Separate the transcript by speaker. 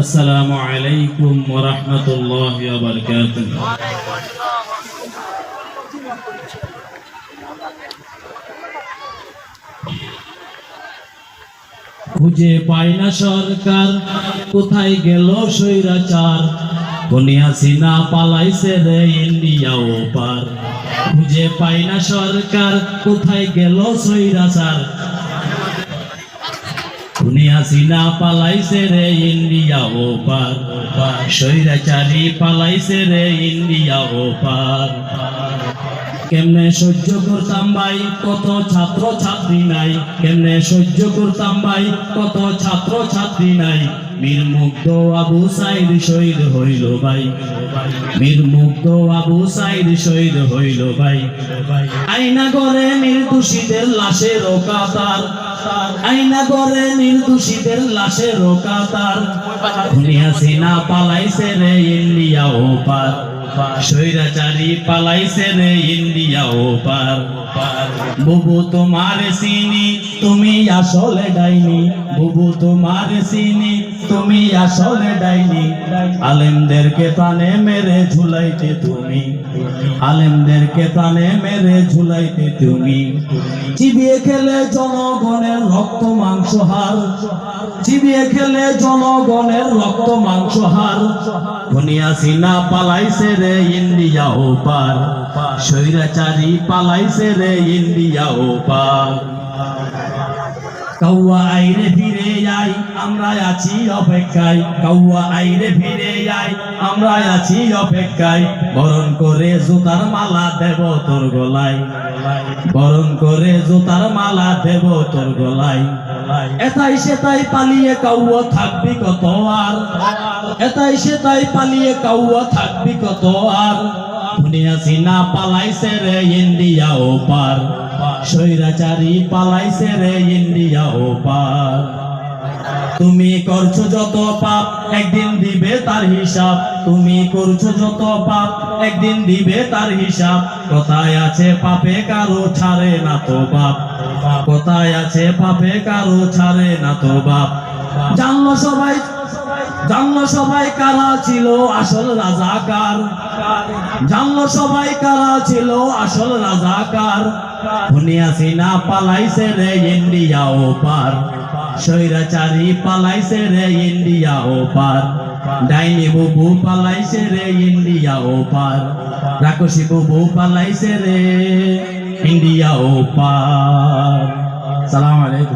Speaker 1: আসসালামু আলাইকুম ওয়া রাহমাতুল্লাহি ওয়া বারাকাতুহু। খুঁজে পায় না সরকার, কোথায় গেল স্বৈরাচার? কনিয়া সিনা পালাইছে রে ইন্ডিয়া ও পার খুঁজে পায় না সরকার, কোথায় গেল স্বৈরাচার? বনিয়াসিনা পালাইছে রে ইন্ডিয়া ও পার। সৈরাচারী পালাইছে রে ইন্ডিয়া ও পার। কেমনে সহ্য করতাম ভাই? কত ছাত্র ছাত্রী নাই। কেমনে সহ্য করতাম ভাই? কত ছাত্র ছাত্রী নাই আবু সাইদ শহীদ হইল ভাই। আবু সাইদ শহীদ হইল ভাই। আইনা করে নির্দোষীদের লাশের কাতার আইনা করে নির্দোষীদের দুনিয়া সিনা পালাইছে রে ইন্ডিয়া ও পার। স্বৈরাচারী পালাইছে রে ইন্ডিয়া ও পার বুবু তোমার চিনি তুমি আসলে ডাইনি। বুবু তোমার চিনি তুমি আসলে ডাইনি। আলেমদেরকে প্রাণে মেরে ঝুলাইতে তুমি। আলেমদেরকে প্রাণে মেরে ঝুলাইতে তুমি। চিবিয়ে খেলে জনগণের রক্ত মাংস হার চিবিয়ে খেলে জনগণের রক্ত মাংস হার ধনিয়া সিনা পালাইছে রে ইন্ডিয়া ও পার। স্বৈরাচারী পালাইছে রে ইন্ডিয়া ও পার। আইরে ফিরে যাই আমরা আছি অপেক্ষায়। আইরে ফিরে যাই আমরা আছি অপেক্ষায়। বরণ করে জুতার মালা দেব তোর গলায়। বরণ করে জুতার মালা দেব তোর গলায়। এটাই পালিয়ে কাউয়া থাকবি কত আর। এটাই সেটাই পালিয়ে কাউয়া থাকবি কত আর। দুনিয়া সিনা পালাইছে রে ইন্ডিয়া ও পার। স্বৈরাচারী পালাইছে রে ইন্ডিয়া ও পার তুমি করছ যত পাপ, একদিন দিবে তার হিসাব। তুমি করছ যত পাপ, একদিন দিবে তার হিসাব। কোথায় আছে পাপে কারও ছাড়ে না তো বাপ কোথায় আছে পাপে কারও ছাড়ে না তো বাপ জানলো সবাই জানলো সবাই কারা ছিল আসল রাজাকার? জানলো সবাই কারা ছিল আসল রাজাকার? সিনা পালাইছে রে ইন্ডিয়া ও পার। স্বৈরাচারী পালাইছে রে ইন্ডিয়া ও পার। ডাইনি বুবু পালাইছে রে ইন্ডিয়া ও পার। রাকসি বুবু পালাইছে রে ইন্ডিয়া ও পার। সালাম আলাইকুম।